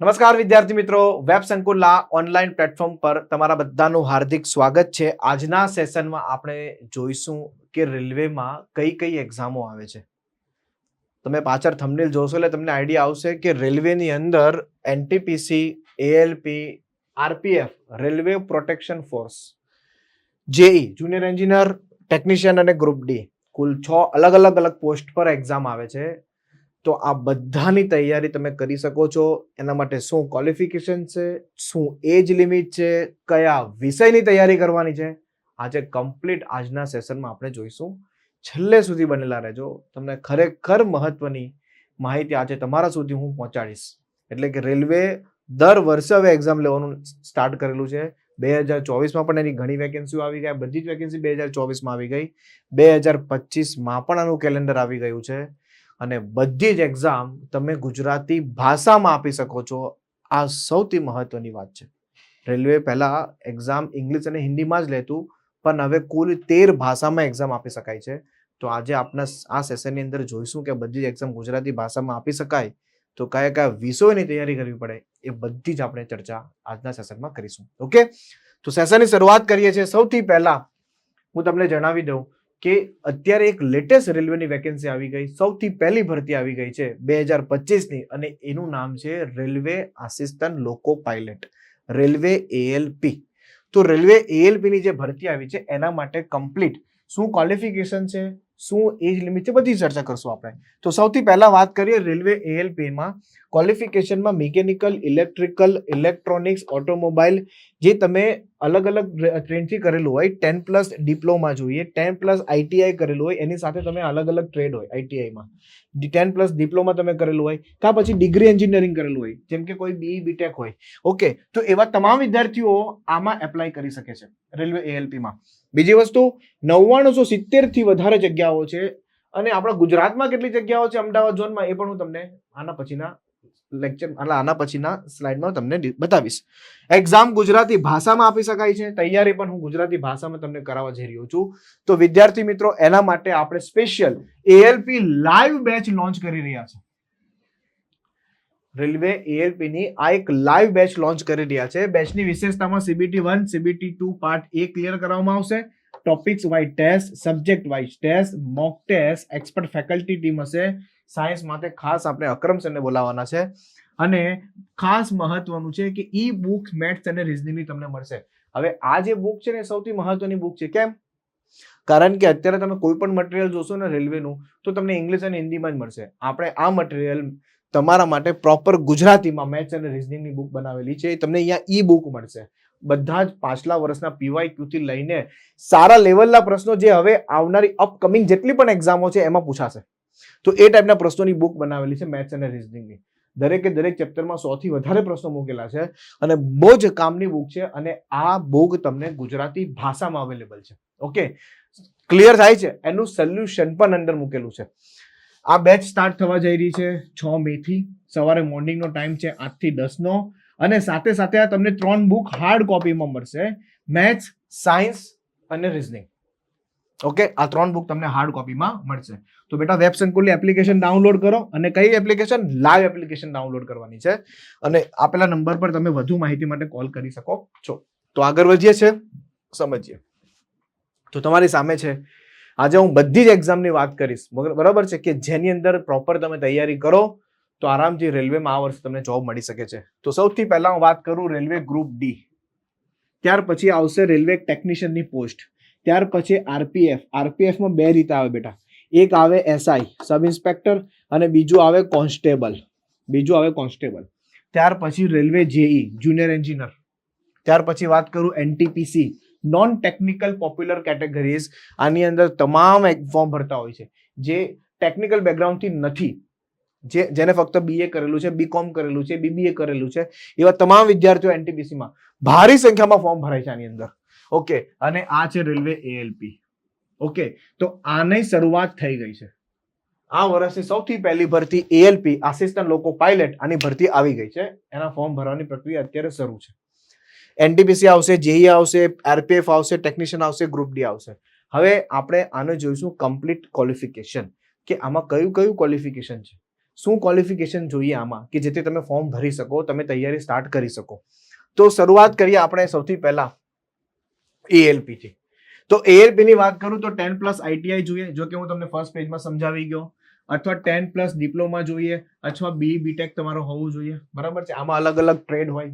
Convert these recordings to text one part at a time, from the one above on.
નમસ્કાર, વિદ્યાર્થી મિત્રો. વેબ સંકુલના ઓનલાઈન પ્લેટફોર્મ પર તમારા બધાનું હાર્દિક સ્વાગત છે. આજના સેશનમાં આપણે જોઈશું કે રેલવેમાં કઈ કઈ એક્ઝામો આવે છે. તમે પાછળ થંબનેલ જોશો એટલે તમને આઈડિયા આવશે કે રેલવેની અંદર NTPC ALP RPF railway protection force JE junior engineer, technician અને ગ્રુપ ડી કુલ છ અલગ અલગ અલગ પોસ્ટ પર એક્ઝામ આવે છે. તો આ બધાની તૈયારી તમે કરી શકો છો. એના માટે શું ક્વોલિફિકેશન છે, શું એજ લિમિટ છે, કયા વિષયની તૈયારી કરવાની છે, આજે કમ્પ્લીટ આજના સેશનમાં આપણે જોઈશું. છેલ્લે સુધી બનેલા રહેજો. તમને ખરેખર મહત્વની માહિતી આજે તમારા સુધી હું પહોંચાડીશ. એટલે કે રેલવે દર વર્ષે હવે એક્ઝામ લેવાનું સ્ટાર્ટ કરેલું છે. બે હજાર ચોવીસમાં પણ એની ઘણી વેકેન્સીઓ આવી ગઈ બધી જ વેકેન્સી બે હજાર ચોવીસમાં આવી ગઈ. બે હજાર પચીસમાં પણ આનું કેલેન્ડર આવી ગયું છે. અને બધી જ એક્ઝામ તમે ગુજરાતી ભાષામાં આપી શકો છો. આ સૌથી મહત્વની વાત છે. રેલવે પહેલાં એક્ઝામ ઇંગ્લિશ અને હિન્દીમાં જ લેતું, પણ હવે કુલ તેર ભાષામાં એક્ઝામ આપી શકાય છે. તો આજે આપણા આ સેશનની અંદર જોઈશું કે બધી જ એક્ઝામ ગુજરાતી ભાષામાં આપી શકાય. તો કયા કયા વિષયોની તૈયારી કરવી પડે, એ બધી જ આપણે ચર્ચા આજના સેશનમાં કરીશું. ઓકે તો સેશનની શરૂઆત કરીએ છીએ. સૌથી પહેલા હું તમને જણાવી દઉં કે અત્યારે એક લેટેસ્ટ રેલવેની વેકેન્સી આવી ગઈ. સૌથી પહેલી ભરતી આવી ગઈ છે બે હજાર પચીસની અને એનું નામ છે railway assistant loco pilot, railway ALP તો રેલવે એએલપીની જે ભરતી આવી છે એના માટે કમ્પ્લીટ શું ક્વોલિફિકેશન છે, શું એજ લિમિટ છે, બધી ચર્ચા કરશું આપણે. તો સૌથી પહેલા વાત કરીએ રેલવે એએલપીમાં ક્વોલિફિકેશનમાં મિકેનિકલ ઇલેક્ટ્રિકલ ઇલેક્ટ્રોનિક્સ ઓટોમોબાઈલ જે તમે અલગ અલગ ટ્રેનથી કરેલું હોય, ટેન પ્લસ ડિપ્લોમા જોઈએ, ટેન પ્લસ આઈટીઆઈ કરેલું હોય, એની સાથે તમે અલગ અલગ ટ્રેડ હોય આઈટીઆઈમાં ટેન પ્લસ ડિપ્લોમા તમે કરેલું હોય, કાં પછી ડિગ્રી એન્જિનિયરિંગ કરેલું હોય, જેમ કે કોઈ બીઈ બીટેક હોય. ઓકે, તો એવા તમામ વિદ્યાર્થીઓ આમાં એપ્લાય કરી શકે છે રેલવે એએલપીમાં. બીજી વસ્તુ, નવ્વાણુંસો સિત્તેરથી વધારે જગ્યાઓ છે, અને આપણા ગુજરાતમાં કેટલી જગ્યાઓ છે, અમદાવાદ ઝોનમાં, એ પણ હું તમને આના પછીના લેક્ચર એટલે આના પછીના સ્લાઇડમાં તમને બતાવીશ. એક્ઝામ ગુજરાતી ભાષામાં આપી શકાય છે. તૈયારી પણ હું ગુજરાતી ભાષામાં તમને કરાવવા જઈ રહ્યો છું. તો વિદ્યાર્થી મિત્રો, એના માટે આપણે special ALP live batch launch કરી રહ્યા છે. રેલવે એએલપી ની આ એક લાઈવ બેચ લોન્ચ કરી રહ્યા છે. બેચની વિશેષતામાં CBT one CBT two part A clear કરવામાં આવશે. Topics wise test subject wise test mock test expert faculty team હશે. સાયન્સ માટે ખાસ આપણે અક્રમ સરને બોલાવવાના છે. અને ખાસ મહત્વનું છે કે ઈ બુક મેથ્સ અને રિઝનિંગની તમને મળશે. હવે આ જે બુક છે ને સૌથી મહત્વની બુક છે. કેમ? કારણ કે અત્યારે તમે કોઈ પણ મટીરિયલ જોશો ને રેલવેનું તો તમને ઇંગ્લિશ અને હિન્દીમાં જ મળશે. આપણે આ મટીરિયલ તમારા માટે પ્રોપર ગુજરાતીમાં મેથ્સ અને રિઝનિંગની બુક બનાવેલી છે. તમને અહીંયા ઈ બુક મળશે. બધા જ પાછલા વર્ષના પીવાય ક્યુથી લઈને સારા લેવલના પ્રશ્નો જે હવે આવનારી અપકમિંગ જેટલી પણ એક્ઝામો છે, એમાં પૂછાશે. તો એ ટાઈપના પ્રશ્નોની બુક બનાવેલી છે મેથ્સ અને રિઝનિંગની દરેકે દરેક ચેપ્ટરમાં સૌથી વધારે પ્રશ્નો મૂકેલા છે અને બહુ જ કામની બુક છે અને આ બુક તમને ગુજરાતી ભાષામાં અવેલેબલ છે. ઓકે ક્લિયર થાય છે? એનું સોલ્યુશન પણ અંદર મૂકેલું છે. આ બેચ સ્ટાર્ટ થવા જઈ રહી છે છ મેથી સવારે મોર્નિંગનો ટાઈમ છે આઠથી દસનો અને સાથે સાથે આ તમને ત્રણ બુક હાર્ડ કોપીમાં મળશે. મેથ્સ સાયન્સ અને રિઝનિંગ ઓકે આ ત્રણ બુક તમને હાર્ડ કોપીમાં મળશે. તો બેટા વેબ સંકુલની એપ્લિકેશન ડાઉનલોડ કરો અને કઈ એપ્લિકેશન લાઈવ એપ્લિકેશન ડાઉનલોડ કરવાની છે. અને આપેલા નંબર પર તમે વધુ માહિતી માટે કોલ કરી શકો છો. તો આગળ વધીએ છે સમજીએ. તો તમારી સામે છે. આજે હું બધી જ એક્ઝામની વાત કરીશ. બરાબર છે કે જેની અંદર પ્રોપર તમે તૈયારી કરો, તો આરામથી રેલવેમાં આ વર્ષે તમને જોબ મળી શકે છે. તો સૌથી પહેલા હું વાત કરું રેલવે ગ્રુપ ડી ત્યાર પછી આવશે રેલવે ટેકનિશિયનની પોસ્ટ ત્યાર પછી આરપીએફ. આરપીએફમાં બે રીતે આવે બેટા. એક આવે એસઆઈ, સબ ઇન્સ્પેક્ટર, અને બીજું આવે કોન્સ્ટેબલ. બીજું આવે કોન્સ્ટેબલ. ત્યાર પછી રેલવે જેઈ, જુનિયર એન્જિનિયર. ત્યાર પછી વાત કરું NTPC. Non technical popular categories આની અંદર તમામ ફોર્મ ભરતા હોય છે. જે ટેકનિકલ બેકગ્રાઉન્ડથી નથી. જે, જેને ફક્ત બીએ કરેલું છે બીકોમ કરેલું છે બીબીએ કરેલું છે, એવા તમામ વિદ્યાર્થીઓ એનટીપીસીમાં. ભારી સંખ્યામાં ફોર્મ ભરાય છે આની અંદર. ઓકે, અને આ છે રેલવે એએલપી ઓકે, તો આની શરૂઆત થઈ ગઈ છે. આ વર્ષની સૌથી પહેલી ભરતી એએલપી આસિસ્ટન્ટ લોકો પાયલટ આની ભરતી આવી ગઈ છે. એના ફોર્મ ભરવાની પ્રક્રિયા અત્યારે શરૂ છે. એનટીપીસી આવશે જેઈ આવશે આરપીએફ આવશે ટેકનિશિયન આવશે ગ્રુપ ડી આવશે. હવે આપણે આને જોઈશું કમ્પ્લીટ ક્વોલિફિકેશન કે આમાં કયું કયું ક્વોલિફિકેશન છે? શું ક્વોલિફિકેશન જોઈએ આમાં? કે જેથી તમે ફોર્મ ભરી શકો, તમે તૈયારી સ્ટાર્ટ કરી શકો. તો શરૂઆત કરીએ આપણે સૌથી પહેલા. એએલપી છે. તો એએલપી ની વાત કરું તો ટેન પ્લસ આઈટીઆઈ જોઈએ, જો કે હું તમને ફર્સ્ટ પેજમાં સમજાવી ગયો. અથવા ટેન પ્લસ ડિપ્લોમા જોઈએ, અથવા બી બીટેક તમારો હોવું જોઈએ. બરાબર છે? આમાં અલગ અલગ ટ્રેડ હોય.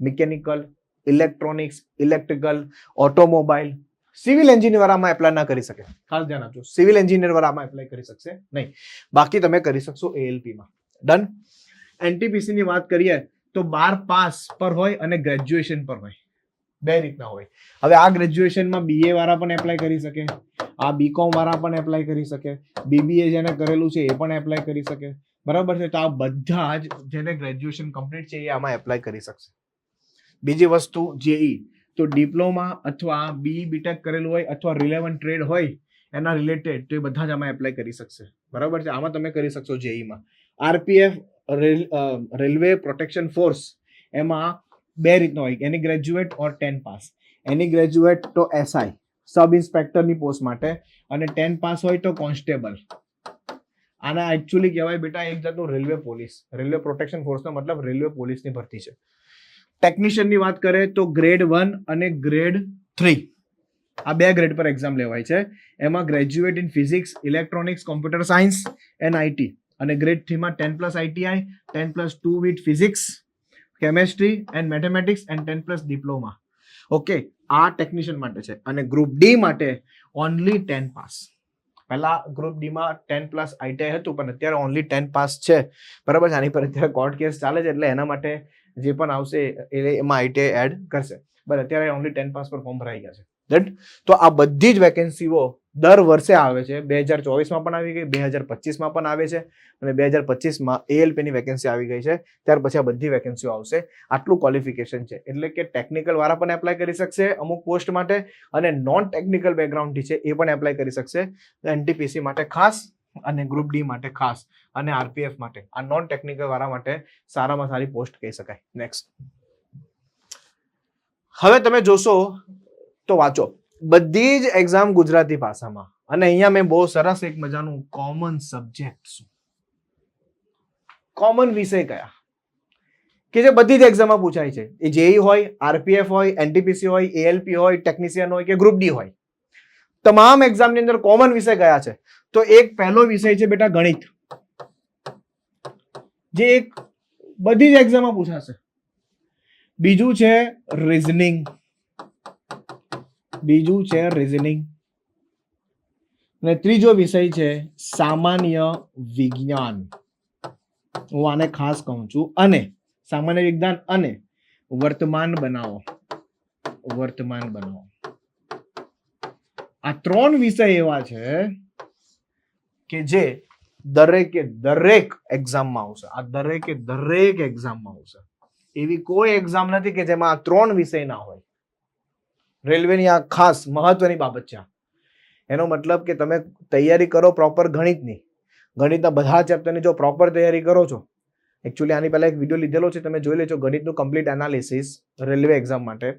Mechanical electronics electrical automobile civil engineer વાળામાં apply ના કરી શકે. ખાસ ધ્યાન આપજો. સિવિલ એન્જિનિયર વાળામાં એપ્લાય કરી શકશે નહીં. બાકી તમે કરી શકશો એએલપીમાં ડન એનટીપીસી ની વાત કરીએ તો બાર પાસ પર હોય અને ગ્રેજ્યુએશન પર હોય. બે રીતના હોય. હવે આ ગ્રેજ્યુએશનમાં બીએ વાળા પણ એપ્લાય કરી શકે. આ બીકોમ વાળા પણ એપ્લાય કરી શકે. બીબીએ જેને કરેલું છે એ પણ એપ્લાય કરી શકે. બરાબર છે? તો આ બધા જ જેને ગ્રેજ્યુએશન કમ્પ્લીટ છે એ આમાં એપ્લાય કરી શકશે. બીજી વસ્તુ જેઈ તો ડિપ્લોમા અથવા બી બીટેક કરેલું હોય અથવા રિલેવન્ટ ટ્રેડ હોય એના રિલેટેડ તો એ બધા જ આમાં એપ્લાય કરી શકશે. બરાબર છે? આમાં તમે કરી શકશો જેઈમાં આરપીએફ રેલવે પ્રોટેક્શન ફોર્સ એમાં બે રીતનો હોય એની graduate or ten pass any graduate તો એસઆઈ સબ ઇન્સ્પેક્ટરની પોસ્ટ માટે. અને ટેન પાસ હોય તો કોન્સ્ટેબલ આના એકચ્યુઅલી કહેવાય બેટા એક જાતનું રેલવે પોલીસ રેલવે પ્રોટેક્શન ફોર્સનો મતલબ રેલવે પોલીસની ભરતી છે. ટેકનિશિયનની વાત કરીએ તો ગ્રેડ વન અને ગ્રેડ થ્રી આ બે ગ્રેડ પર એક્ઝામ લેવાય છે. એમાં graduate in physics electronics computer science and IT અને grade થ્રીમાં ten plus ITI ten plus two with physics chemistry and mathematics and ten plus diploma okay આ technician માટે છે અને ગ્રુપ ડી માટે ઓનલી ટેન પાસ પહેલા group ડીમાં ten plus ITI હતું, પણ અત્યારે ઓનલી ટેન પાસ છે. બરાબર છે? આની પર અત્યારે કોર્ટ કેસ ચાલે છે, એટલે એના માટે જે પણ આવશે, એ એમાં આઈટીઆઈ એડ કરશે. બરાબર, અત્યારે ઓનલી ટેન પાસ પર ફોર્મ ભરાઈ ગયા છે. Right? તો આ બધી જ વેકેન્સીઓ દર વર્ષે આવે છે. બે હજાર ચોવીસમાં પણ આવી ગઈ, બે હજાર પચીસમાં પણ આવે છે અને બે હજાર પચીસમાં એએલપીની વેકેન્સી આવી ગઈ છે. ત્યાર પછી આ બધી વેકેન્સીઓ આવશે. આટલું ક્વોલિફિકેશન છે. એટલે કે ટેકનિકલ વાળા પણ એપ્લાય કરી શકશે અમુક પોસ્ટ માટે અને નોન ટેકનિકલ બેકગ્રાઉન્ડથી છે એ પણ એપ્લાય કરી શકશે. એનટીપીસી માટે ખાસ અને ગ્રુપ ડી માટે ખાસ અને આરપીએફ માટે. આ નોન ટેકનિકલ વાળા માટે સારામાં સારી પોસ્ટ કહી શકાય. નેક્સ્ટ હવે તમે જોશો તો વાંચો. બધી જ એક્ઝામ ગુજરાતી ભાષામાં. અને અહીંયા મેં બહુ સરસ એક મજાનું કોમન સબ્જેક્ટ કોમન વિષય કયા? કે જે બધી જ એક્ઝામમાં પૂછાય છે. એ જેઈ હોય આરપીએફ હોય એનટીપીસી હોય એએલપી હોય ટેકનિશિયન હોય કે ગ્રુપ ડી હોય. તમામ એક્ઝામની અંદર કોમન વિષય કયા છે? તો એક પહેલો વિષય છે બેટા ગણિત. જે એક બધી જ એક્ઝામમાં પૂછાશે. બીજું છે રિઝનિંગ બીજું છે રિઝનિંગ અને ત્રીજો વિષય છે સામાન્ય વિજ્ઞાન. હું આને ખાસ કહું છું. અને, સામાન્ય વિજ્ઞાન અને વર્તમાન બનાવો. વર્તમાન બનાવો. આ ત્રણ વિષય એવા છે કે જે દરેકે દરેક એક્ઝામમાં આવશે. આ દરેકે દરેક એક્ઝામમાં આવશે. એવી કોઈ એક્ઝામ નથી કે જેમાં આ ત્રણ વિષય ના હોય. રેલવેની આ ખાસ મહત્વની બાબત છે એનો મતલબ કે તમે તૈયારી કરો પ્રોપર ગણિતની. ગણિતના બધા ચેપ્ટરની જો પ્રોપર તૈયારી કરો છો એકચ્યુઅલી આની પહેલાં એક વીડિયો લીધેલો છે, તમે જોઈ લેજો ગણિતનું કમ્પ્લીટ એનાલિસિસ રેલવે એક્ઝામ માટે.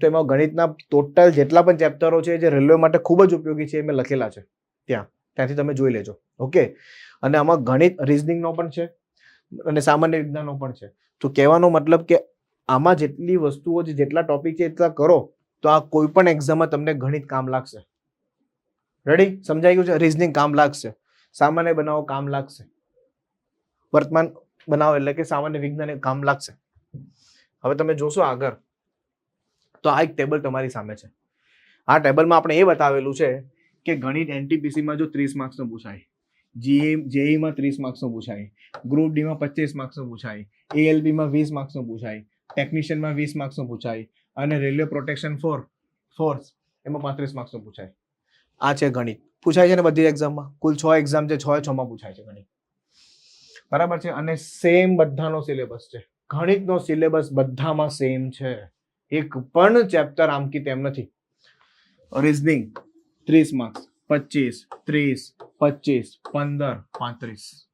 તો એમાં ગણિતના ટોટલ જેટલા પણ ચેપ્ટરો છે જે રેલવે માટે ખૂબ જ ઉપયોગી છે એ મેં લખેલા છે. ત્યાં, ત્યાંથી તમે જોઈ લેજો. ઓકે? અને આમાં ગણિત રિઝનિંગનો પણ છે અને સામાન્ય વિજ્ઞાનનો પણ છે. તો કહેવાનો મતલબ કે આમાં જેટલી વસ્તુઓ જેટલા ટોપિક છે, એટલા કરો. તો આ કોઈ પણ એક્ઝામમાં તમને ગણિત કામ લાગશે. રેડી સમજાઈ ગયું છે? રિઝનિંગ કામ લાગશે. સામાન્ય બનાવો કામ લાગશે. વર્તમાન બનાવો એટલે કે સામાન્ય વિજ્ઞાન કામ લાગશે. હવે તમે જોશો આગળ. તો આ એક ટેબલ તમારી સામે છે. આ ટેબલમાં આપણે એ બતાવેલું છે કે ગણિત એનટીપીસીમાં જો ત્રીસ માર્ક્સનું પૂછાય જીએ જેઈમાં ત્રીસ માર્ક્સનું પૂછાય ગ્રુપ ડીમાં પચીસ માર્ક્સનું પૂછાય એએલબીમાં વીસ માર્ક્સનું પૂછાય ટેકનિશિયનમાં વીસ માર્ક્સનું પૂછાય અને રેલવે પ્રોટેક્શન ફોર ફોર્સ એમાં પાંત્રીસ માર્ક્સનું પૂછાય. આ છે ગણિત. પૂછાય છે ને બધી એક્ઝામમાં કુલ છ એક્ઝામ છે છ છમાં પૂછાય છે ગણિત. બરાબર છે? અને સેમ બધાનો સિલેબસ છે. ગણિતનો સિલેબસ બધામાં સેમ છે. એક પણ ચેપ્ટર આમ કે તેમ નથી. રિઝનિંગ ત્રીસ માર્ક્સ પચીસ ત્રીસ પચીસ પંદર પાંત્રીસ.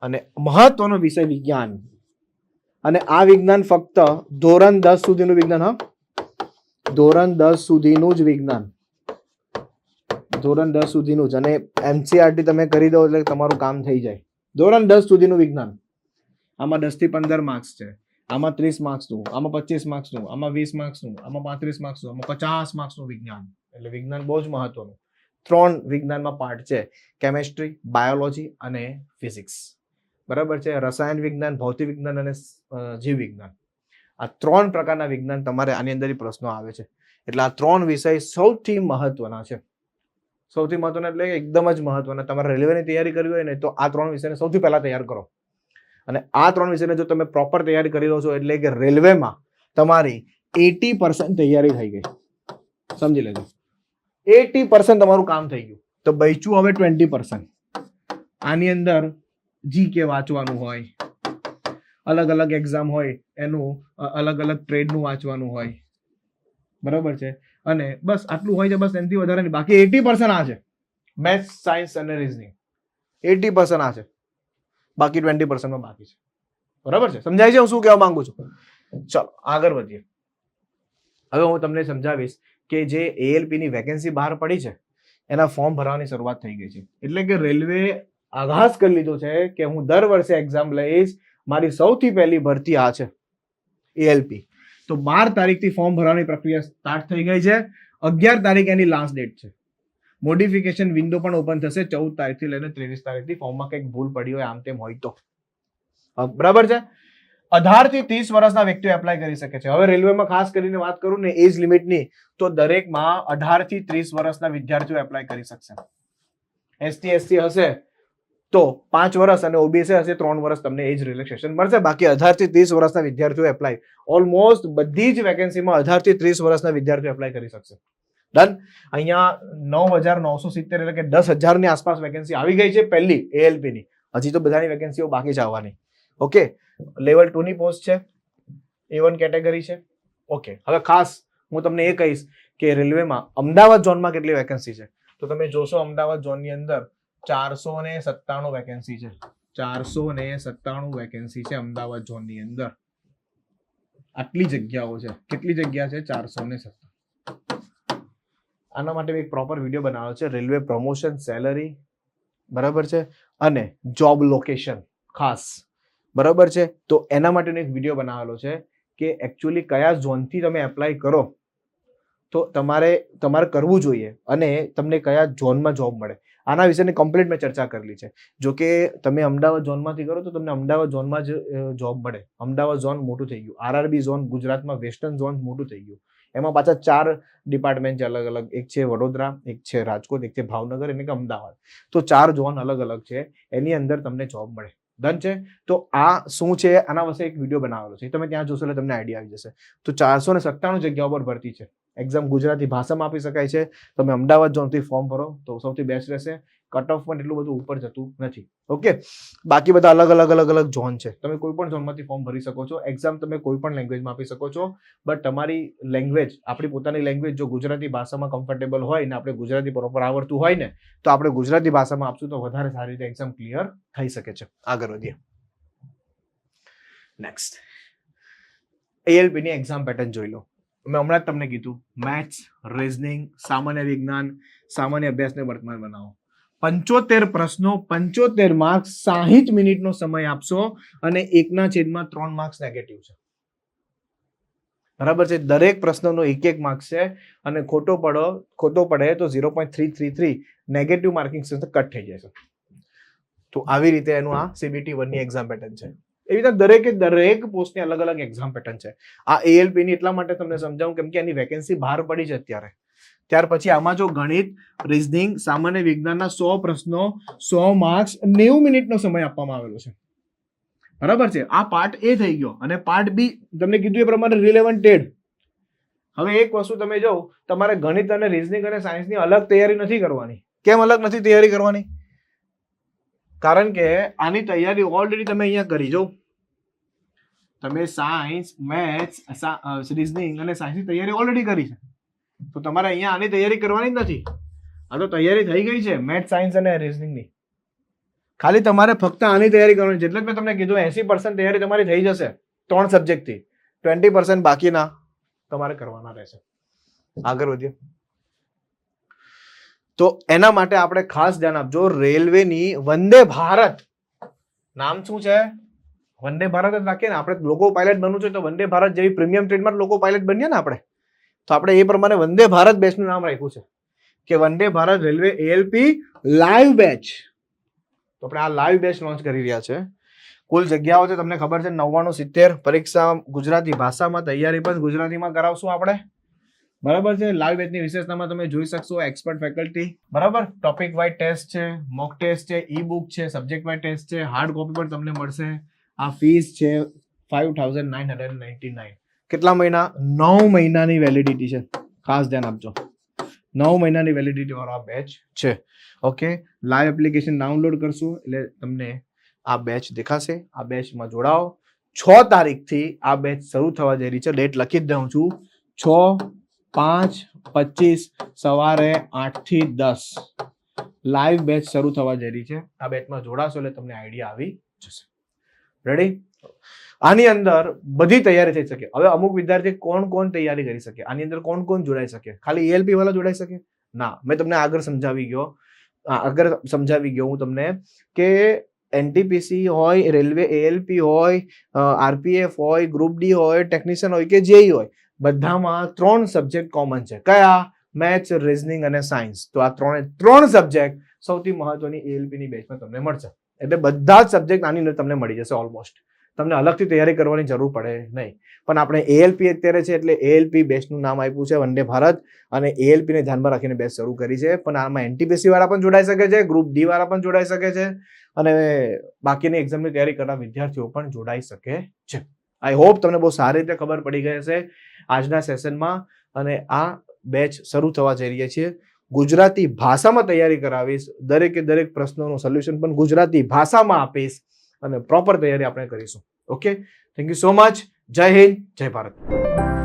અને મહત્વનો વિષય વિજ્ઞાન. અને આ વિજ્ઞાન ફક્ત ધોરણ દસ સુધીનું વિજ્ઞાન, હા? ધોરણ દસ સુધીનું જ વિજ્ઞાન. ધોરણ દસ સુધીનું જ. અને એમસીઆરટી તમે કરી દો એટલે તમારું કામ થઈ જાય. ધોરણ દસ સુધીનું વિજ્ઞાન. આમાં દસથી પંદર માર્ક્સ છે. આમાં ત્રીસ માર્ક્સનું આમાં પચીસ માર્ક્સનું આમાં વીસ માર્ક્સનું આમાં પાંત્રીસ માર્ક્સનું આમાં પચાસ માર્ક્સનું વિજ્ઞાન. એટલે વિજ્ઞાન બહુ જ મહત્વનું. ત્રણ વિજ્ઞાનમાં પાર્ટ છે. કેમેસ્ટ્રી બાયોલોજી અને ફિઝિક્સ બરાબર છે? રસાયણ વિજ્ઞાન, ભૌતિક વિજ્ઞાન અને જીવ વિજ્ઞાન. આ ત્રણ પ્રકારના વિજ્ઞાન તમારે આની અંદર પ્રશ્નો આવે છે. એટલે આ ત્રણ વિષય સૌથી મહત્વના છે. સૌથી મહત્વના એટલે એકદમ જ મહત્વના. તમારે રેલવેની તૈયારી કરવી હોય ને તો આ ત્રણ વિષયને સૌથી પહેલા તૈયાર કરો. અને આ ત્રણ વિષયને જો તમે પ્રોપર તૈયારી કરી લો છો એટલે કે રેલવેમાં તમારી એટી પર્સન્ટ તૈયારી થઈ ગઈ. સમજી લેજો. એટી પર્સન્ટ તમારું કામ થઈ ગયું. તો બચ્યું હવે ટ્વેન્ટી પર્સન્ટ આની અંદર જી કે વાંચવાનું હોય. અલગ અલગ એક્ઝામ હોય, એનું અલગ અલગ ટ્રેડનું વાંચવાનું હોય. બરાબર છે? અને બસ આટલું હોય છે, બસ એનાથી વધારે નહીં. બાકી એટી પર્સન્ટ આ છે. મેથ્સ સાયન્સ અને રિઝનિંગ એટી પર્સન્ટ આ છે. બાકી ટ્વેન્ટી પર્સન્ટમાં બાકી છે. બરાબર છે? સમજાય છે? હું શું કહેવા માંગુ છું? ચલો, આગળ વધીએ. હવે હું તમને સમજાવીશ કે જે એએલપીની વેકેન્સી બહાર પડી છે, એના ફોર્મ ભરવાની શરૂઆત થઈ ગઈ છે. એટલે કે રેલવે આઘાસ કરી લીધો છે કે હું દર વર્ષે એક્ઝામ લઈશ, મારી સૌથી પહેલી ભરતી આ છે એએલપી તો બાર તારીખથી ફોર્મ ભરવાની પ્રક્રિયા સ્ટાર્ટ થઈ ગઈ છે. અગિયાર તારીખ એની લાસ્ટ ડેટ છે. મોડિફિકેશન વિન્ડો પણ ઓપન થશે. ચૌદ તારીખથી લઈને ત્રેવીસ તારીખથી ફોર્મમાં કંઈક ભૂલ પડી હોય આમ તેમ હોય તો. બરાબર છે? અઢારથી ત્રીસ વર્ષના વ્યક્તિઓ એપ્લાય કરી શકે છે. હવે રેલવેમાં ખાસ કરીને વાત કરું ને એજ લિમિટની તો દરેકમાં અઢારથી ત્રીસ વર્ષના વિદ્યાર્થીઓ એપ્લાય કરી શકશે. એસટી એસસી હશે. તો પાંચ વર્ષ અને ઓબીસી હશે, ત્રણ વર્ષ તમને એજ રિલેક્સેશન મળશે. બાકી અઢારથી ત્રીસ વર્ષના વિદ્યાર્થીઓ એપ્લાય ઓલમોસ્ટ બધી જ વેકેન્સીમાં અઢારથી ત્રીસ વર્ષના વિદ્યાર્થીઓ એપ્લાય કરી શકશે. ડન અહીંયા નવ હજાર નવસો સિત્તેર એટલે કે દસ હજારની આસપાસ વેકેન્સી આવી ગઈ છે પહેલી એએલપીની હજી તો બધાની વેકેન્સીઓ બાકી છે આવવાની. ઓકે લેવલ ટુની પોસ્ટ છે. એ વન કેટેગરી છે. ઓકે હવે ખાસ હું તમને એ કહીશ કે રેલવેમાં અમદાવાદ ઝોનમાં કેટલી વેકેન્સી છે? તો તમે જોશો અમદાવાદ ઝોનની અંદર ચારસો ને સત્તાણું વેકેન્સી છે. ચારસો ને સત્તાણું વેકેન્સી છે અમદાવાદ ઝોનની અંદર. આટલી જગ્યાઓ છે. કેટલી જગ્યા છે? ચારસો ને સત્તાણું. આના માટે એક પ્રોપર વીડિયો બનાવ્યો છે. રેલવે પ્રમોશન સેલરી બરાબર છે? અને જોબ લોકેશન ખાસ. બરાબર છે? તો એના માટેનો એક વીડિયો બનાવેલો છે કે એકચ્યુઅલી કયા ઝોનથી તમે એપ્લાય કરો. તો તમારે તમારે કરવું જોઈએ અને તમને કયા ઝોનમાં જોબ મળે. આના વિશેની કમ્પ્લીટ મેં ચર્ચા કરેલી છે. જો કે તમે અમદાવાદ ઝોનમાંથી કરો તો તમને અમદાવાદ ઝોનમાં જ જોબ મળે. અમદાવાદ ઝોન મોટું થઈ ગયું. આરઆરબી ઝોન ગુજરાતમાં વેસ્ટર્ન ઝોન મોટું થઈ ગયું. એમાં પાછા ચાર ડિપાર્ટમેન્ટ છે અલગ અલગ. એક છે વડોદરા, એક છે રાજકોટ, એક છે ભાવનગર એટલે કે અમદાવાદ. તો ચાર ઝોન અલગ અલગ છે. એની અંદર તમને જોબ મળે. ડન છે? તો આ શું છે? આના વિશે એક વીડિયો બનાવેલો છે. તમે ત્યાં જોશો એટલે તમને આઈડિયા આવી જશે. તો ચારસો ને સત્તાણું જગ્યાઓ પર ભરતી છે. એક્ઝામ ગુજરાતી ભાષામાં આપી શકાય છે. તમે અમદાવાદ ઝોનથી ફોર્મ ભરો તો સૌથી બેસ્ટ રહેશે. કટ ઓફ પણ એટલું બધું ઉપર જતું નથી. ઓકે બાકી બધા અલગ અલગ અલગ અલગ ઝોન છે. તમે કોઈ પણ ઝોનમાંથી ફોર્મ ભરી શકો છો. એક્ઝામ તમે કોઈ પણ લેંગ્વેજમાં આપી શકો છો. બટ તમારી લેંગ્વેજ આપણી પોતાની લેંગ્વેજ જો ગુજરાતી ભાષામાં કમ્ફર્ટેબલ હોય ને આપણે ગુજરાતી પ્રોપર આવડતું હોય ને, તો આપણે ગુજરાતી ભાષામાં આપશું તો વધારે સારી રીતે એક્ઝામ ક્લિયર થઈ શકે છે. આગળ વધીએ. નેક્સ્ટ એએલપી ની એક્ઝામ પેટર્ન જોઈ લો. મેં હમણાં જ તમને કીધું મેથ્સ રિઝનિંગ સામાન્ય વિજ્ઞાન, સામાન્ય અભ્યાસને વર્તમાન બનાવો. પંચોતેર પ્રશ્નો, પંચોતેર માર્ક્સ સાહીઠ મિનિટનો સમય આપશો અને એકના છેદમાં ત્રણ માર્ક્સ નેગેટિવ છે. બરાબર છે? દરેક પ્રશ્નનો એક એક માર્ક્સ છે અને ખોટો પડો, ખોટો પડે તો zero point three three three negative marking cut થઈ જાય છે. તો આવી રીતે એનું આ સીબીટી વનની એક્ઝામ પેટર્ન છે. એવી રીતે દરેકે દરેક પોસ્ટની અલગ અલગ એક્ઝામ પેટર્ન છે. આ એએલપી ની એટલા માટે તમને સમજાવું કેમ કે એની વેકેન્સી બહાર પડી છે અત્યારે. ત્યાર પછી આમાં જો ગણિત રિઝનિંગ સામાન્ય વિજ્ઞાનના સો પ્રશ્નો, સો માર્ક્સ નેવું મિનિટનો સમય આપવામાં આવેલો છે. બરાબર છે? આ પાર્ટ એ થઈ ગયો અને પાર્ટ બી તમને કીધું એ પ્રમાણે રિલેવન્ટેડ હવે એક વસ્તુ તમે જો તમારે ગણિત અને રિઝનિંગ અને સાયન્સની અલગ તૈયારી નથી કરવાની. કેમ અલગ નથી તૈયારી કરવાની? કારણ કે આની તૈયારી ઓલરેડી તમે અહીંયા કરી જો. તમે સાયન્સ મેથ્સ રિઝનિંગ અને સાયન્સની તૈયારી ઓલરેડી કરી છે. તો તમારે અહીંયા આની તૈયારી કરવાની જ નથી. આ તો તૈયારી થઈ ગઈ છે મેથ્સ સાયન્સ અને રિઝનિંગની ખાલી તમારે ફક્ત આની તૈયારી કરવાની જેટલે મેં તમને કીધું, એસી પર્સન્ટ તૈયારી તમારી થઈ જશે, ત્રણ સબ્જેક્ટથી ટ્વેન્ટી પર્સન્ટ બાકીના તમારે કરવાના રહેશે. આગળ વધીએ. તો એના માટે આપણે ખાસ ધ્યાન આપજો, રેલવેની વંદે ભારત. નામ શું છે? વંદે ભારત જ રાખીએ ને. આપણે લોકો પાયલટ બનવું છે તો વંદે ભારત જેવી પ્રીમિયમ ટ્રેનમાં લોકો પાયલટ બનીએ ને આપણે. તો આપણે એ પ્રમાણે વંદે ભારત બેચનું નામ રાખ્યું છે. કે Vande Bharat railway ALP live batch તો આપણે આ લાઈવ બેચ લોન્ચ કરી રહ્યા છે. કુલ જગ્યાઓ છે, તમને ખબર છે, નવ્વાણું સિત્તેર. પરીક્ષા ગુજરાતી ભાષામાં, તૈયારી પણ ગુજરાતીમાં કરાવશું આપણે. બરાબર છે? લાઈવ બેચની વિશેષતામાં તમે જોઈ શકશો એક્સપર્ટ ફેકલ્ટી બરાબર? ટોપિક વાઇઝ ટેસ્ટ છે મોક ટેસ્ટ છે ઈ બુક છે સબ્જેક્ટ વાઇઝ ટેસ્ટ છે હાર્ડ કોપી પણ તમને મળશે. આ ફીસ છે five thousand nine hundred ninety nine કેટલા મહિના? નવ મહિનાની વેલિડિટી છે. ખાસ ધ્યાન આપજો. નવ મહિનાની વેલિડિટી વાળો આ બેચ છે. ઓકે લાઈવ એપ્લિકેશન ડાઉનલોડ કરશો, એટલે તમને આ બેચ દેખાશે. આ બેચમાં જોડાઓ. છ તારીખથી આ બેચ શરૂ થવા જઈ રહી છે. ડેટ લખી જ દઉં છું. છ પાંચ, પચીસ, સવારે આઠથી દસ. લાઈવ બેચ શરૂ થવા જઈ રહી છે. આ બેચમાં જોડાશો એટલે તમને આઈડિયા આવી જશે. રેડી આની અંદર બધી તૈયારી થઈ શકે. હવે અમુક વિદ્યાર્થી કોણ કોણ તૈયારી કરી શકે? આની અંદર કોણ કોણ જોડાઈ શકે? ખાલી એલપી વાળા જોડાઈ શકે? ના. મેં તમને આગળ સમજાવી ગયો. આગળ સમજાવી ગયો હું તમને કે એનટીપીસી હોય, રેલવે એએલપી હોય આરપીએફ હોય ગ્રુપ ડી હોય ટેકનિશિયન હોય કે જેઈ હોય બધામાં ત્રણ સબ્જેક્ટ કોમન છે. કયા? મેથ્સ રિઝનિંગ અને સાયન્સ તો આ ત્રણે, ત્રણ સબ્જેક્ટ સૌથી મહત્વની એલપીની બેચમાં તમને મળશે. એટલે બધા જ સબ્જેક્ટ આની અંદર તમને મળી જશે ઓલમોસ્ટ તમને અલગથી તૈયારી કરવાની જરૂર પડે નહીં. પણ આપણે એએલપી અત્યારે છે એટલે એએલપી બેચનું નામ આપ્યું છે વંદે ભારત અને એએલપીને ધ્યાનમાં રાખીને બેચ શરૂ કરી છે. પણ આમાં એનટીપીસી વાળા પણ જોડાઈ શકે છે ગ્રુપ ડી વાળા પણ જોડાઈ શકે છે અને બાકીની એક્ઝામની તૈયારી કરતા વિદ્યાર્થીઓ પણ જોડાઈ શકે છે. આઈ હોપ તમને બહુ સારી રીતે ખબર પડી ગઈ હશે. આજના સેશનમાં અને આ બેચ શરૂ થવા જઈ રહ્યા છીએ. ગુજરાતી ભાષામાં તૈયારી કરાવીશ. દરેકે દરેક પ્રશ્નોનું સોલ્યુશન પણ ગુજરાતી ભાષામાં આપીશ અને પ્રોપર તૈયારી આપણે કરીશું. Okay thank you so much Jai Hind, જય ભારત.